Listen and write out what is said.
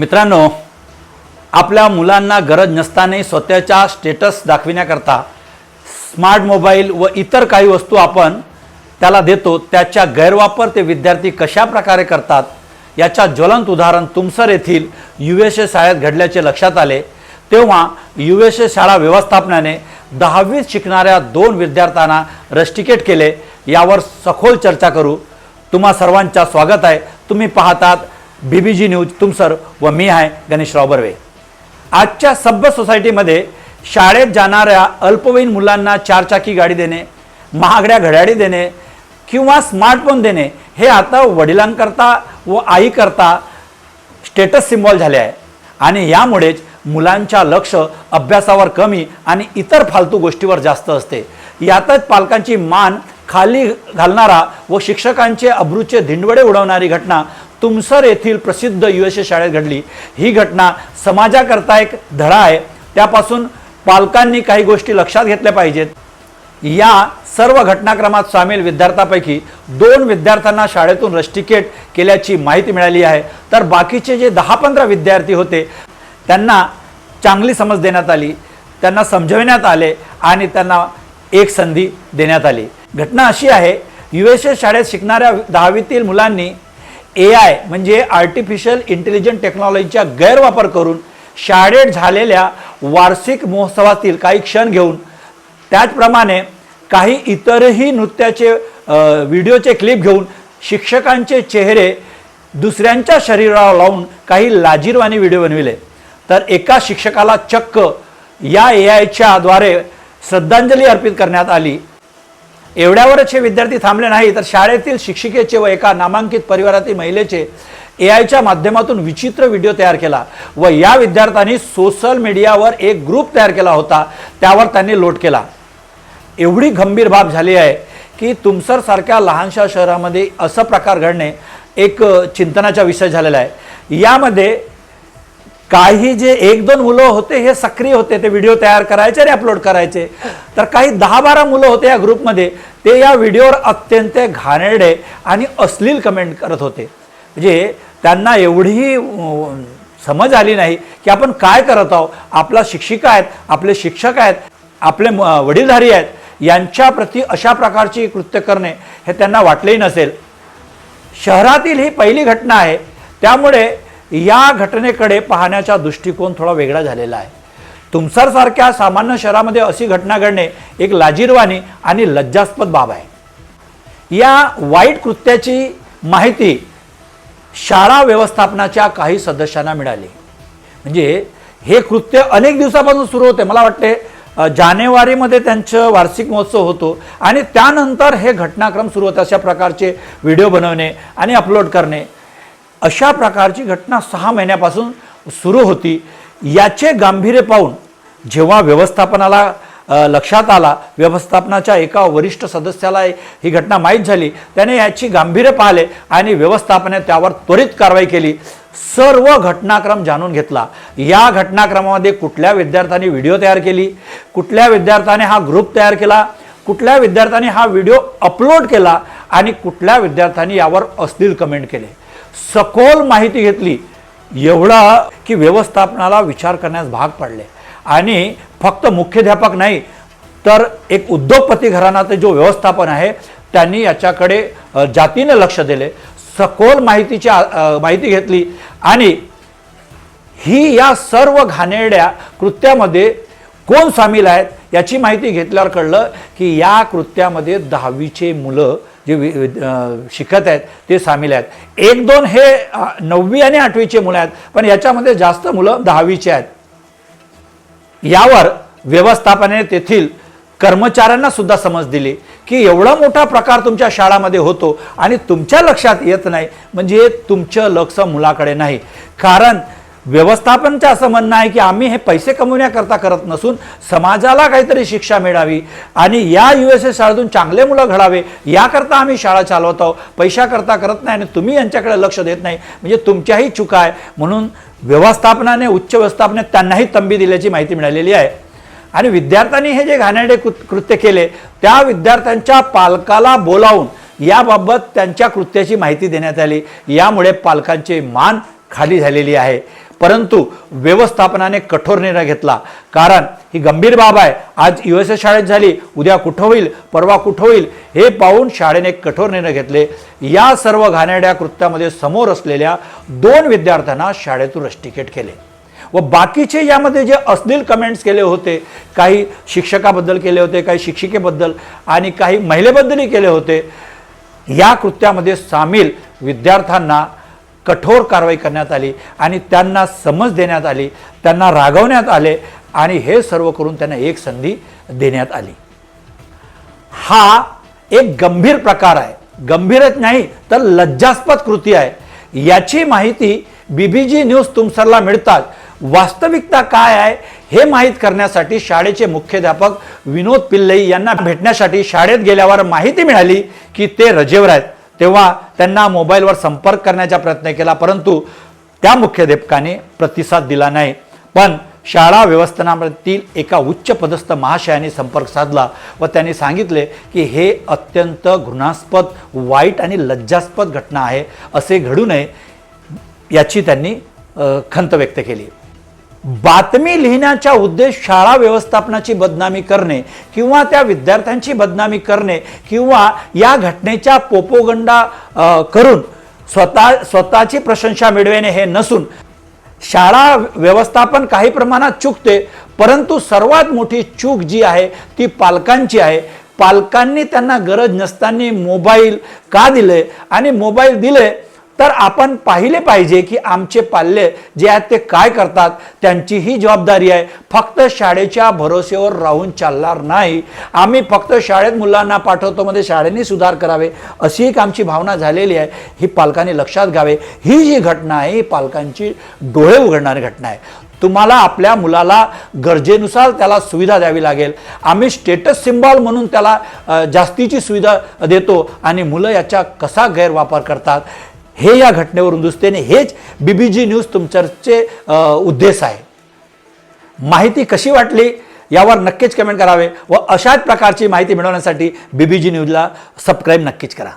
मित्रांनो आपल्या मुलांना गरज नसतानाही स्वतःच्या स्टेटस दाखविण्याकरता स्मार्ट मोबाईल व इतर काही वस्तू आपण त्याला देतो. त्याच्या गैरवापर ते विद्यार्थी कशा प्रकारे करतात याच्या ज्वलंत उदाहरण तुमसर येथील यू एस ए शाळेत घडल्याचे लक्षात आले. तेव्हा यू एस ए शाळा व्यवस्थापनाने दहावीत शिकणाऱ्या दोन विद्यार्थ्यांना रस्टिकेट केले. यावर सखोल चर्चा करू. तुम्हा सर्वांचा स्वागत आहे. तुम्ही पाहतात बीबीजी न्यूज तुमसर व मी आहे गणेशराव बर्वे. आजच्या सभ्य सोसायटीमध्ये शाळेत जाणाऱ्या अल्पवयीन मुलांना चारचाकी गाडी देणे महागड्या घड्याळी देणे किंवा स्मार्टफोन देणे हे आता वडिलांकरता व आईकरता स्टेटस सिम्बॉल झाले आहे. आणि यामुळेच मुलांच्या लक्ष अभ्यासावर कमी आणि इतर फालतू गोष्टीवर जास्त असते. यातच पालकांची मान खाली घालणारा व शिक्षकांचे अब्रूचे धिंडवडे उडवणारी घटना तुमसर येथील प्रसिद्ध यू एस ए शाळेत घडली. ही घटना समाजाकरता एक धडा आहे. त्यापासून पालकांनी काही गोष्टी लक्षात घेतल्या पाहिजेत. या सर्व घटनाक्रमात सामील विद्यार्थ्यांपैकी दोन विद्यार्थ्यांना शाळेतून रस्टिकेट केल्याची माहिती मिळाली आहे. तर बाकीचे जे दहा पंधरा विद्यार्थी होते त्यांना चांगली समज देण्यात आली त्यांना समजविण्यात आले आणि त्यांना एक संधी देण्यात आली. घटना अशी आहे यू एस ए शाळेत शिकणाऱ्या दहावीतील मुलांनी ए आय म्हणजे आर्टिफिशियल इंटेलिजंट टेक्नॉलॉजीचा गैरवापर करून शाळेत झालेल्या वार्षिक महोत्सवातील काही क्षण घेऊन त्याचप्रमाणे काही इतरही नृत्याचे व्हिडिओचे क्लिप घेऊन शिक्षकांचे चेहरे दुसऱ्यांच्या शरीरावर लावून काही लाजीरवाणी व्हिडिओ बनविले. तर एका शिक्षकाला चक्क या ए आयच्याद्वारे श्रद्धांजली अर्पित करण्यात आली. एवढ्यावरच हे विद्यार्थी थांबले नाही तर शाळेतील शिक्षिकेचे व एका नामांकित परिवारातील महिलेचे ए आयच्या माध्यमातून विचित्र व्हिडिओ तयार केला व या विद्यार्थ्यांनी सोशल मीडियावर एक ग्रुप तयार केला होता त्यावर त्यांनी लोट केला. एवढी गंभीर बाब झाली आहे की तुमसरसारख्या लहानशा शहरामध्ये असं प्रकार घडणे एक चिंतनाचा विषय झालेला आहे. यामध्ये काही जे एक दोन मुलं होते हे सक्रिय होते ते व्हिडिओ तयार करायचे आणि अपलोड करायचे. तर काही दहा बारा मुलं होते या ग्रुपमध्ये ते या व्हिडिओवर अत्यंत घाणेरडे आणि अश्लील कमेंट करत होते. म्हणजे त्यांना एवढी समज आली नाही की आपण काय करत आहोत? आपला शिक्षिका आहेत आपले शिक्षक आहेत आपले वडीलधारी आहेत यांच्याप्रती अशा प्रकारची कृत्य करणे हे त्यांना वाटलेही नसेल. शहरातील ही पहिली घटना आहे. त्यामुळे या घटनेकडे पाहण्याचा दृष्टिकोन थोडा वेगळा झालेला आहे. तुमसरसारख्या सामान्य शहरामध्ये अशी घटना घडणे एक लाजीरवाणी आणि लज्जास्पद बाब आहे. या वाईट कृत्याची माहिती शाळा व्यवस्थापनाच्या काही सदस्यांना मिळाली. म्हणजे हे कृत्य अनेक दिवसापासून सुरू होते. मला वाटते जानेवारीमध्ये त्यांचं वार्षिक महोत्सव होतो आणि त्यानंतर हे घटनाक्रम सुरू होते अशा प्रकारचे व्हिडिओ बनवणे आणि अपलोड करणे. अशा प्रकारची घटना सहा महिन्यापासून सुरू होती. याचे गांभीर्य पाहून जेव्हा व्यवस्थापनाला लक्षात आला व्यवस्थापनाच्या एका वरिष्ठ सदस्याला ही घटना माहीत झाली त्याने याची गांभीर्य पाहिले आणि व्यवस्थापने त्यावर त्वरित कारवाई केली. सर्व घटनाक्रम जाणून घेतला. या घटनाक्रमामध्ये कुठल्या विद्यार्थ्यांनी व्हिडिओ तयार केली? कुठल्या विद्यार्थ्याने हा ग्रुप तयार केला? कुठल्या विद्यार्थ्याने हा व्हिडिओ अपलोड केला? आणि कुठल्या विद्यार्थ्यांनी यावर अश्लील कमेंट केले? सखोल माहिती घेतली एवढा की व्यवस्थापनाला विचार करण्यास भाग पडले. आणि फक्त मुख्याध्यापक नाही तर एक उद्योगपती घराण्याचं जो व्यवस्थापन आहे त्यांनी याच्याकडे जातीनं लक्ष दिले. सखोल माहितीची माहिती घेतली आणि ही या सर्व घाणेरड्या कृत्यामध्ये कोण सामील आहेत याची माहिती घेतल्यावर कळलं की या कृत्यामध्ये दहावीचे मुलं जे वि- शिकत आहेत ते सामील आहेत. एक दोन हे नववी आणि आठवीचे मुलं आहेत पण याच्यामध्ये जास्त मुलं दहावीचे आहेत. यावर व्यवस्थापनाने तेथील कर्मचाऱ्यांना सुद्धा समज दिली की एवढा मोठा प्रकार तुमच्या शाळामध्ये होतो आणि तुमच्या लक्षात येत नाही म्हणजे तुमचं लक्ष मुलाकडे नाही. कारण व्यवस्थापनचं असं म्हणणं आहे की आम्ही हे पैसे कमवण्याकरता करत नसून समाजाला काहीतरी शिक्षा मिळावी आणि या यू एस ए शाळेतून चांगले मुलं घडावे याकरता आम्ही शाळा चालवत आहोत. पैशाकरता करत नाही आणि तुम्ही यांच्याकडे लक्ष देत नाही. म्हणजे तुमच्याही चुका आहे. म्हणून व्यवस्थापनाने उच्च व्यवस्थापने त्यांनाही तंबी दिल्याची माहिती मिळालेली आहे. आणि विद्यार्थ्यांनी हे जे घाणेरडे कृत्य केले त्या विद्यार्थ्यांच्या पालकाला बोलावून याबाबत त्यांच्या कृत्याची माहिती देण्यात आली. यामुळे पालकांचे मान खाली झालेली आहे. परंतु व्यवस्थापनाने कठोर निर्णय घेतला. कारण ही गंभीर बाब आहे. आज यू एस एस शाळेत झाली. उद्या कुठं होईल? परवा कुठं होईल? हे पाहून शाळेने कठोर निर्णय घेतले. या सर्व घाणेरड्या कृत्यामध्ये समोर असलेल्या दोन विद्यार्थ्यांना शाळेतून रस्टिकेट केले. व बाकीचे यामध्ये जे अश्लील कमेंट्स केले होते काही शिक्षकाबद्दल केले होते काही शिक्षिकेबद्दल आणि काही महिलेबद्दलही केले होते या कृत्यामध्ये सामील विद्यार्थ्यांना कठोर कारवाई करण्यात आली आणि त्यांना समज देण्यात आली त्यांना रागवण्यात आले आणि हे सर्व करून त्यांना एक संधी देण्यात आली. हा एक गंभीर प्रकार आहे. गंभीरच नाही तर लज्जास्पद कृती आहे. याची माहिती बीबीजी न्यूज तुमसरला मिळतात वास्तविकता काय आहे हे माहीत करण्यासाठी शाळेचे मुख्याध्यापक विनोद पिल्लई यांना भेटण्यासाठी शाळेत गेल्यावर माहिती मिळाली की ते रजेवर आहेत. तेव्हा त्यांना मोबाईलवर संपर्क करण्याचा प्रयत्न केला परंतु त्या मुख्याध्यापकाने प्रतिसाद दिला नाही. पण शाळा व्यवस्थापनातील एका उच्चपदस्थ महाशयाने संपर्क साधला व त्यांनी सांगितले की हे अत्यंत घृणास्पद वाईट आणि लज्जास्पद घटना आहे असे घडू नये याची त्यांनी खंत व्यक्त केली. बातमी लिहिण्याचा उद्देश शाळा व्यवस्थापनाची बदनामी करणे किंवा त्या विद्यार्थ्यांची बदनामी करणे किंवा या घटनेच्या पोपोगंडा करून स्वतः स्वतःची प्रशंसा मिळविणे हे नसून शाळा व्यवस्थापन काही प्रमाणात चुकते परंतु सर्वात मोठी चूक जी आहे ती पालकांची आहे. पालकांनी त्यांना गरज नसताना मोबाईल का दिले? आणि मोबाईल दिले तर आपण पाहिले पाहिजे की आमचे पाल्य जे आहेत ते काय करतात? त्यांची ही जबाबदारी आहे. फक्त शाळेच्या भरोसेवर राहून चालणार नाही. आम्ही फक्त शाळेत मुलांना पाठवतो म्हणजे मध्ये शाळेने सुधार करावे. अशी एक आमची भावना झालेली आहे. ही पालकांनी लक्षात घ्यावे. ही जी घटना आहे ही पालकांची डोळे उघडणारी घटना आहे. तुम्हाला आपल्या मुलाला गरजेनुसार त्याला सुविधा द्यावी लागेल. आम्ही स्टेटस सिम्बॉल म्हणून त्याला जास्तीची सुविधा देतो आणि मुलं याचा कसा गैरवापर करतात? हे या घटनेवरून दिसते आणि हेच बीबीजी न्यूज तुमच्याचे उद्देश आहे. माहिती कशी वाटली यावर नक्कीच कमेंट करावे व अशाच प्रकारची माहिती मिळवण्यासाठी बीबीजी न्यूजला सबस्क्राईब नक्कीच करा.